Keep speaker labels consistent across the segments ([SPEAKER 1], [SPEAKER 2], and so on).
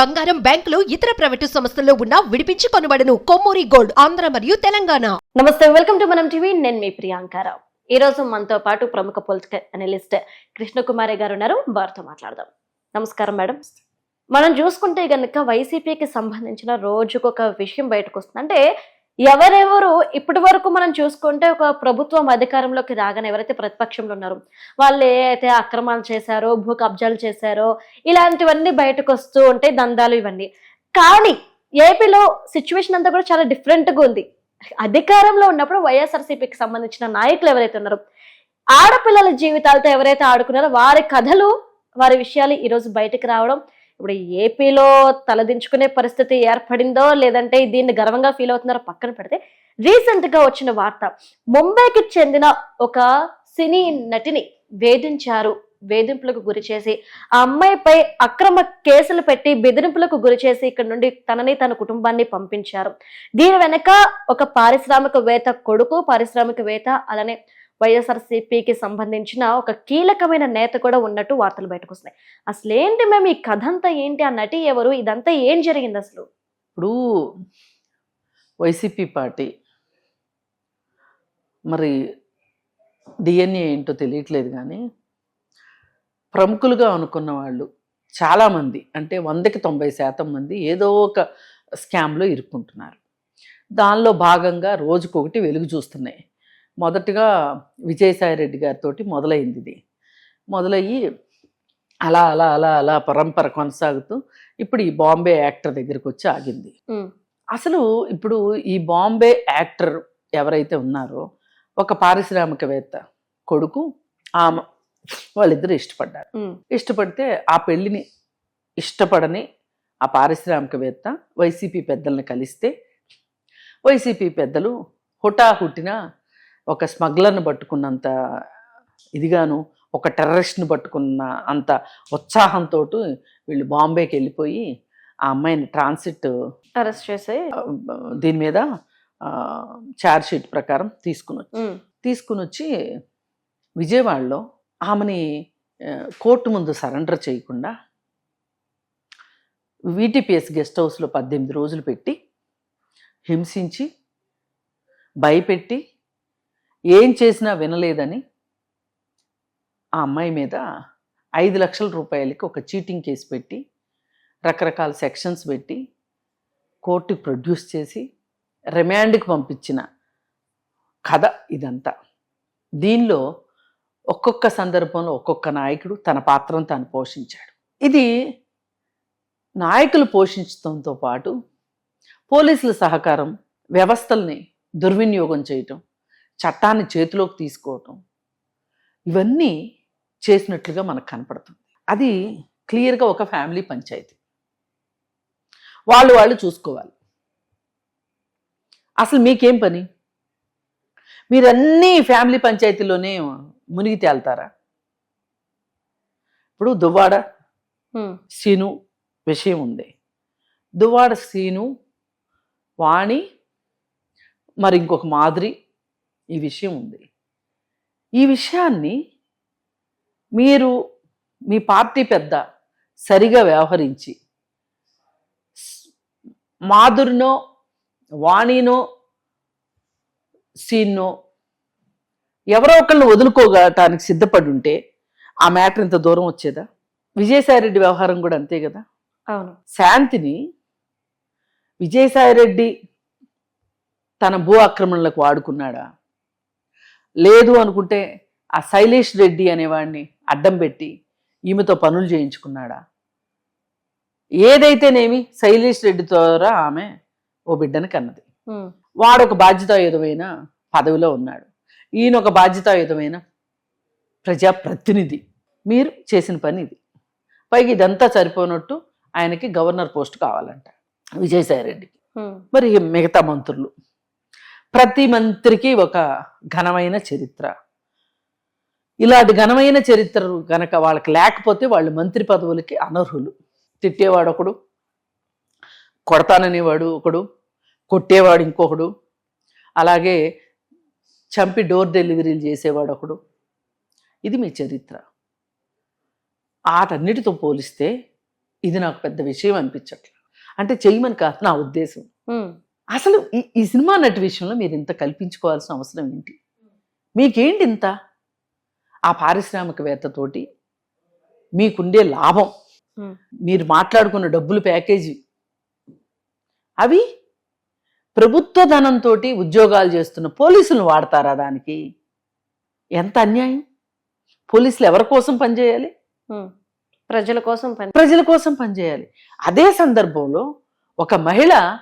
[SPEAKER 1] బంగారం బ్యాంకులు ఇతర ప్రైవేటు సంస్థల్లో ఉన్న విడిపించి కొనబడను కొమ్మూరి గోల్డ్ ఆంధ్ర మరియు తెలంగాణ.
[SPEAKER 2] నమస్తే వెల్కమ్ టు మనం టీవీ. నేను మీ ప్రియాంకారావు ఈ రోజు మనతో పాటు ప్రముఖ పొలిటికల్ అనలిస్ట్ కృష్ణకుమారి గారు ఉన్నారు. వారితో మాట్లాడదాం. నమస్కారం మేడం. మనం చూసుకుంటే గనుక వైసీపీకి సంబంధించిన రోజుకొక విషయం బయటకు వస్తుంది అంటే ఎవరెవరు ఇప్పటి వరకు మనం చూసుకుంటే ఒక ప్రభుత్వం అధికారంలోకి రాగానే ఎవరైతే ప్రతిపక్షంలో ఉన్నారో వాళ్ళు ఏ అక్రమాలు చేశారో భూ కబ్జాలు చేశారో ఇలాంటివన్నీ బయటకు వస్తూ ఉంటాయి దందాలు ఇవన్నీ. కానీ ఏపీలో సిచ్యువేషన్ అంతా కూడా చాలా డిఫరెంట్గా ఉంది. అధికారంలో ఉన్నప్పుడు వైఎస్ఆర్సీపీకి సంబంధించిన నాయకులు ఎవరైతే ఉన్నారో ఆడపిల్లల జీవితాలతో ఎవరైతే ఆడుకున్నారో వారి కథలు వారి విషయాలు ఈరోజు బయటకు రావడం ఇప్పుడు ఏపీలో తలదించుకునే పరిస్థితి ఏర్పడిందో లేదంటే దీన్ని గర్వంగా ఫీల్ అవుతున్నారో పక్కన పెడితే రీసెంట్గా వచ్చిన వార్త. ముంబైకి చెందిన ఒక సినీ నటిని వేధించారు. వేధింపులకు గురి చేసి ఆ అమ్మాయిపై అక్రమ కేసులు పెట్టి బెదిరింపులకు గురి చేసి ఇక్కడ నుండి తనని తన కుటుంబాన్ని పంపించారు. దీని వెనక ఒక పారిశ్రామికవేత్త కొడుకు పారిశ్రామికవేత్త అలానే వైఎస్ఆర్సీపీకి సంబంధించిన ఒక కీలకమైన నేత కూడా ఉన్నట్టు వార్తలు బయటకు వస్తున్నాయి. అసలు ఏంటి మేము ఈ కథ అంతా ఏంటి? ఆ నటి ఎవరు? ఇదంతా ఏం జరిగింది అసలు?
[SPEAKER 3] ఇప్పుడు వైసీపీ పార్టీ మరి డిఎన్ఏ ఏంటో తెలియట్లేదు కానీ ప్రముఖులుగా అనుకున్న వాళ్ళు చాలామంది అంటే వందకి తొంభై శాతం మంది ఏదో ఒక స్కామ్లో ఇరుక్కుంటున్నారు. దానిలో భాగంగా రోజుకొకటి వెలుగు చూస్తున్నాయి. మొదటగా విజయసాయి రెడ్డి గారితో మొదలైంది ఇది మొదలయ్యి అలా అలా అలా అలా పరంపర కొనసాగుతూ ఇప్పుడు ఈ బాంబే యాక్టర్ దగ్గరికి వచ్చి ఆగింది. అసలు ఇప్పుడు ఈ బాంబే యాక్టర్ ఎవరైతే ఉన్నారో ఒక పారిశ్రామికవేత్త కొడుకు ఆమె వాళ్ళిద్దరూ ఇష్టపడ్డారు. ఇష్టపడితే ఆ పెళ్ళిని ఇష్టపడని ఆ పారిశ్రామికవేత్త వైసీపీ పెద్దల్ని కలిస్తే వైసీపీ పెద్దలు హుటాహుటిన ఒక స్మగ్లర్ని పట్టుకున్నంత ఇదిగాను ఒక టెర్రరిస్ట్ని పట్టుకున్న అంత ఉత్సాహంతో వీళ్ళు బాంబేకి వెళ్ళిపోయి ఆ అమ్మాయిని ట్రాన్సిట్
[SPEAKER 2] అరెస్ట్ చేసి
[SPEAKER 3] దీని మీద ఛార్జ్ షీట్ ప్రకారం తీసుకుని వచ్చి తీసుకుని వచ్చి విజయవాడలో ఆమెని కోర్టు ముందు సరెండర్ చేయకుండా వీటీపీఎస్ గెస్ట్ హౌస్లో పద్దెనిమిది రోజులు పెట్టి హింసించి భయపెట్టి ఏం చేసినా వినలేదని ఆ అమ్మాయి మీద ఐదు లక్షల రూపాయలకి ఒక చీటింగ్ కేసు పెట్టి రకరకాల సెక్షన్స్ పెట్టి కోర్టుకి ప్రొడ్యూస్ చేసి రిమాండ్కి పంపించిన కథ ఇదంతా. దీనిలో ఒక్కొక్క సందర్భంలో ఒక్కొక్క నాయకుడు తన పాత్రను తాను పోషించాడు. ఇది నాయకులు పోషించడంతో పాటు పోలీసుల సహకారం వ్యవస్థల్ని దుర్వినియోగం చేయటం చట్టాన్ని చేతిలోకి తీసుకోవటం ఇవన్నీ చేసినట్లుగా మనకు కనపడుతుంది. అది క్లియర్గా ఒక ఫ్యామిలీ పంచాయతీ. వాళ్ళు వాళ్ళు చూసుకోవాలి. అసలు మీకేం పని? మీరన్నీ ఫ్యామిలీ పంచాయతీలోనే మునిగి తేల్తారా? ఇప్పుడు దువ్వాడ సీను విషయం ఉంది. దువ్వాడ సీను వాణి మరి ఇంకొక మాదిరి ఈ విషయం ఉంది. ఈ విషయాన్ని మీరు మీ పార్టీ పెద్ద సరిగా వ్యవహరించి మాధురినో వాణినో సీన్నో ఎవరో ఒకళ్ళని వదులుకోగటానికి సిద్ధపడి ఉంటే ఆ మ్యాటర్ ఇంత దూరం వచ్చేదా? విజయసాయిరెడ్డి వ్యవహారం కూడా అంతే కదా?
[SPEAKER 2] అవును.
[SPEAKER 3] శాంతిని విజయసాయిరెడ్డి తన భూ ఆక్రమణలకు వాడుకున్నాడా? లేదు అనుకుంటే ఆ శైలేష్ రెడ్డి అనేవాడిని అడ్డం పెట్టి ఈమెతో పనులు చేయించుకున్నాడా? ఏదైతేనేమి శైలేష్ రెడ్డి ద్వారా ఆమె ఓ బిడ్డని కన్నది. వాడు ఒక బాధ్యతాయుతమైన పదవిలో ఉన్నాడు. ఈయన ఒక బాధ్యతాయుతమైన ప్రజాప్రతినిధి. మీరు చేసిన పని ఇది. పైగా ఇదంతా సరిపోనట్టు ఆయనకి గవర్నర్ పోస్ట్ కావాలంట విజయసాయి రెడ్డికి. మరి మిగతా మంత్రులు ప్రతి మంత్రికి ఒక ఘనమైన చరిత్ర. ఇలాంటి ఘనమైన చరిత్ర కనుక వాళ్ళకి లేకపోతే వాళ్ళు మంత్రి పదవులకి అనర్హులు. తిట్టేవాడు ఒకడు కొడతాననేవాడు ఒకడు కొట్టేవాడు ఇంకొకడు అలాగే చంపి డోర్ డెలివరీలు చేసేవాడు ఒకడు. ఇది మీ చరిత్ర. ఆటన్నిటితో పోలిస్తే ఇది నాకు పెద్ద విషయం అనిపించట్లేదు. అంటే చెయ్యమని కాదు నా ఉద్దేశం. అసలు ఈ ఈ సినిమా నటి విషయంలో మీరు ఇంత కల్పించుకోవాల్సిన అవసరం ఏంటి? మీకేంటి ఇంత? ఆ పారిశ్రామికవేత్తతోటి మీకుండే లాభం. మీరు మాట్లాడుకున్న డబ్బులు ప్యాకేజీ. అవి ప్రభుత్వ ధనంతో ఉద్యోగాలు చేస్తున్న పోలీసులు వాడతారా దానికి? ఎంత అన్యాయం? పోలీసులు ఎవరి కోసం పనిచేయాలి.
[SPEAKER 2] ప్రజల కోసం పని
[SPEAKER 3] ప్రజల కోసం పనిచేయాలి. అదే సందర్భంలో ఒక మహిళ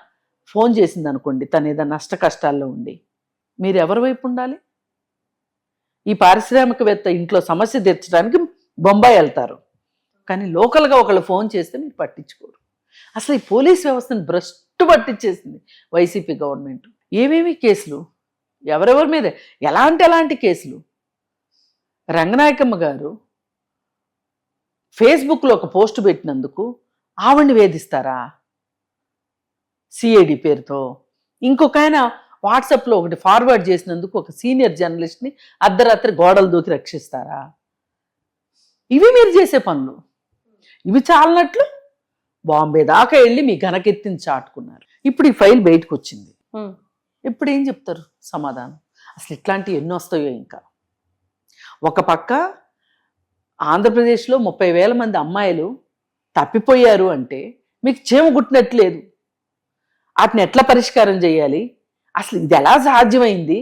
[SPEAKER 3] ఫోన్ చేసింది అనుకోండి తను ఏదైనా నష్ట కష్టాల్లో ఉండి మీరు ఎవరి వైపు ఉండాలి? ఈ పారిశ్రామికవేత్త ఇంట్లో సమస్య తీర్చడానికి బొంబాయి వెళ్తారు కానీ లోకల్గా ఒకళ్ళు ఫోన్ చేస్తే మీరు పట్టించుకోరు. అసలు ఈ పోలీస్ వ్యవస్థను భ్రష్టు పట్టించేసింది వైసీపీ గవర్నమెంట్. ఏమేమి కేసులు? ఎవరెవరి మీద? ఎలాంటి ఎలాంటి కేసులు? రంగనాయకమ్మ గారు ఫేస్బుక్లో ఒక పోస్ట్ పెట్టినందుకు ఆవిడ్ని వేధిస్తారా? సిఐడి పేరుతో. ఇంకొక ఆయన వాట్సాప్లో ఒకటి ఫార్వర్డ్ చేసినందుకు ఒక సీనియర్ జర్నలిస్ట్ని అర్ధరాత్రి గోడలు దూకి రక్షిస్తారా? ఇవి మీరు చేసే పనులు. ఇవి చాలనట్లు బాంబే దాకా వెళ్ళి మీ ఘనకెత్తిని చాటుకున్నారు. ఇప్పుడు ఈ ఫైల్ బయటకు వచ్చింది ఇప్పుడు ఏం చెప్తారు? సమాధానం. అసలు ఇట్లాంటివి ఎన్ని వస్తాయో ఇంకా. ఒక పక్క ఆంధ్రప్రదేశ్లో ముప్పై వేల మంది అమ్మాయిలు తప్పిపోయారు అంటే మీకు చీమ గుట్టినట్లేదు వాటిని ఎట్లా పరిష్కారం చేయాలి? అసలు ఇది ఎలా సాధ్యమైంది?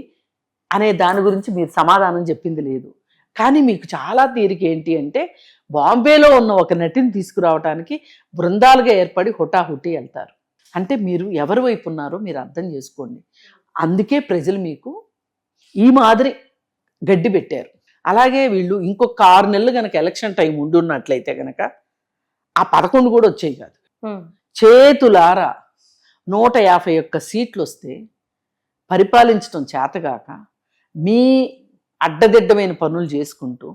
[SPEAKER 3] అనే దాని గురించి మీరు సమాధానం చెప్పింది లేదు. కానీ మీకు చాలా తీరిక ఏంటి అంటే బాంబేలో ఉన్న ఒక నటిని తీసుకురావడానికి బృందాలుగా ఏర్పడి హుటాహుటి వెళ్తారు. అంటే మీరు ఎవరి వైపు ఉన్నారో మీరు అర్థం చేసుకోండి. అందుకే ప్రజలు మీకు ఈ మాదిరి గడ్డి పెట్టారు. అలాగే వీళ్ళు ఇంకొక ఆరు నెలలు కనుక ఎలక్షన్ టైం ఉండున్నట్లయితే కనుక ఆ పదకొండు కూడా వచ్చేవి కాదు. చేతులారా నూట యాభై ఒక్క సీట్లు వస్తే పరిపాలించడం చేతగాక మీ అడ్డదిడ్డమైన పనులు చేసుకుంటూ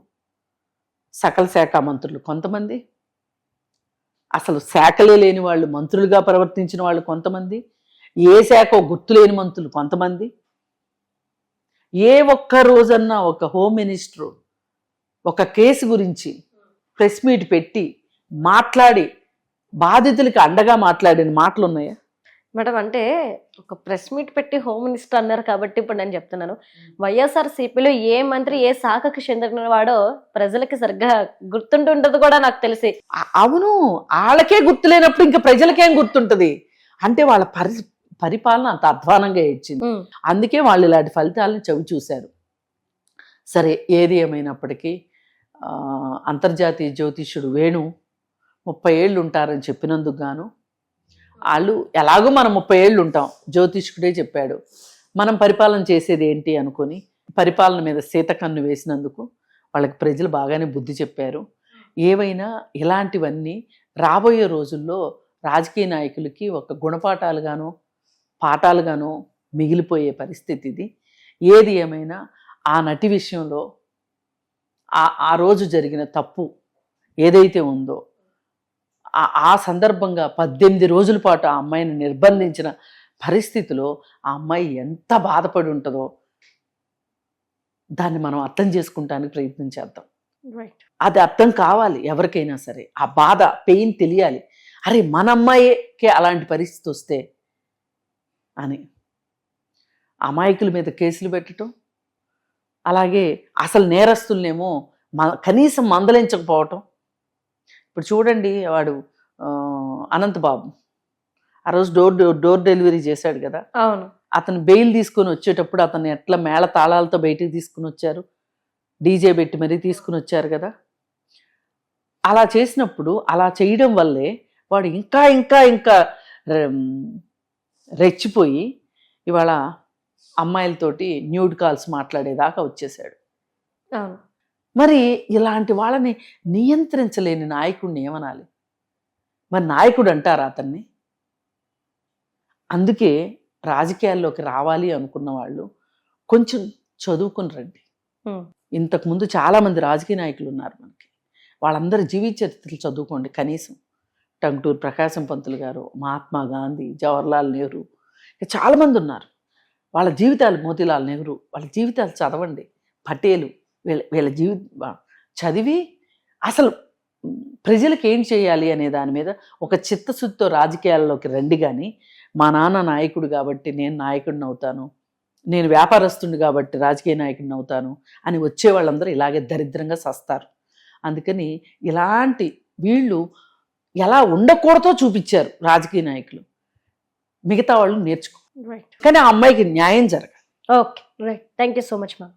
[SPEAKER 3] సకల శాఖ మంత్రులు కొంతమంది అసలు శాఖలే లేని వాళ్ళు మంత్రులుగా ప్రవర్తించిన వాళ్ళు కొంతమంది ఏ శాఖ గుర్తులేని మంత్రులు కొంతమంది ఏ ఒక్క రోజన్నా ఒక హోమ్ మినిస్టరు ఒక కేసు గురించి ప్రెస్ మీట్ పెట్టి మాట్లాడి బాధితులకి అండగా మాట్లాడిన మాటలు ఉన్నాయా
[SPEAKER 2] మేడం అంటే ఒక ప్రెస్ మీట్ పెట్టి హోమ్ మినిస్టర్ అన్నారు కాబట్టి ఇప్పుడు నేను చెప్తున్నాను. వైఎస్ఆర్ సిపిలో ఏ మంత్రి ఏ శాఖకు చెందిన వాడో ప్రజలకి సరిగ్గా గుర్తుంటుంటది కూడా నాకు తెలిసి.
[SPEAKER 3] అవును. వాళ్ళకే గుర్తులేనప్పుడు ఇంకా ప్రజలకేం గుర్తుంటది? అంటే వాళ్ళ పరి పరిపాలన అంత అధ్వానంగా ఇచ్చింది. అందుకే వాళ్ళు ఇలాంటి ఫలితాలను చవి చూశారు. సరే ఏది ఏమైనప్పటికీ అంతర్జాతీయ జ్యోతిష్యుడు వేణు ముప్పై ఏళ్ళు ఉంటారని చెప్పినందుకు గాను వాళ్ళు ఎలాగో మనం ముప్పై ఏళ్ళు ఉంటాం. జ్యోతిష్కుడే చెప్పాడు మనం పరిపాలన చేసేది ఏంటి అనుకొని పరిపాలన మీద సీతకన్ను వేసినందుకు వాళ్ళకి ప్రజలు బాగానే బుద్ధి చెప్పారు. ఏవైనా ఇలాంటివన్నీ రాబోయే రోజుల్లో రాజకీయ నాయకులకి ఒక గుణపాఠాలుగాను పాఠాలుగాను మిగిలిపోయే పరిస్థితి ఇది. ఏది ఏమైనా ఆ నటి విషయంలో ఆ ఆ రోజు జరిగిన తప్పు ఏదైతే ఉందో ఆ సందర్భంగా పద్దెనిమిది రోజుల పాటు ఆ అమ్మాయిని నిర్బంధించిన పరిస్థితిలో ఆ అమ్మాయి ఎంత బాధపడి ఉంటుందో దాన్ని మనం అర్థం చేసుకుంటానికి ప్రయత్నం చేద్దాం.
[SPEAKER 2] రైట్
[SPEAKER 3] అది అర్థం కావాలి ఎవరికైనా సరే. ఆ బాధ పెయిన్ తెలియాలి. అరే మన అమ్మాయికే అలాంటి పరిస్థితి వస్తే అని. అమాయకుల మీద కేసులు పెట్టడం అలాగే అసలు నేరస్తులనేమో మ కనీసం మందలించకపోవటం. ఇప్పుడు చూడండి వాడు అనంతబాబు. ఆ రోజు డోర్ డోర్ డెలివరీ చేశాడు కదా.
[SPEAKER 2] అవును.
[SPEAKER 3] అతను బెయిల్ తీసుకొని వచ్చేటప్పుడు అతను ఎట్లా మేళ తాళాలతో బయటికి తీసుకుని వచ్చారు? డీజే పెట్టి మరీ తీసుకుని వచ్చారు కదా. అలా చేసినప్పుడు అలా చేయడం వల్లే వాడు ఇంకా ఇంకా ఇంకా రెచ్చిపోయి ఇవాళ అమ్మాయిలతోటి న్యూడ్ కాల్స్ మాట్లాడేదాకా వచ్చేసాడు
[SPEAKER 2] అవును.
[SPEAKER 3] మరి ఇలాంటి వాళ్ళని నియంత్రించలేని నాయకుడిని ఏమనాలి? మరి నాయకుడు అంటారా అతన్ని? అందుకే రాజకీయాల్లోకి రావాలి అనుకున్న వాళ్ళు కొంచెం చదువుకుని రండి. ఇంతకుముందు చాలామంది రాజకీయ నాయకులు ఉన్నారు మనకి. వాళ్ళందరి జీవిత చరిత్రలు చదువుకోండి. కనీసం టంగుటూరు ప్రకాశం పంతులు గారు మహాత్మా గాంధీ జవహర్లాల్ నెహ్రూ ఇంకా చాలామంది ఉన్నారు. వాళ్ళ జీవితాలు మోతీలాల్ నెహ్రూ వాళ్ళ జీవితాలు చదవండి. పటేలు వీళ్ళ వీళ్ళ జీవి చదివి అసలు ప్రజలకు ఏం చేయాలి అనే దాని మీద ఒక చిత్తశుద్ధితో రాజకీయాల్లోకి రండి కానీ మా నాన్న నాయకుడు కాబట్టి నేను నాయకుడిని అవుతాను నేను వ్యాపారస్తుడిని కాబట్టి రాజకీయ నాయకుడిని అవుతాను అని వచ్చే వాళ్ళందరూ ఇలాగే దరిద్రంగా సస్తారు. అందుకని ఇలాంటి వీళ్ళు ఎలా ఉండకూడదో చూపించారు రాజకీయ నాయకులు. మిగతా వాళ్ళు నేర్చుకో కానీ ఆ అమ్మాయికి న్యాయం జరగాలి.
[SPEAKER 2] Okay right thank you so much ma'am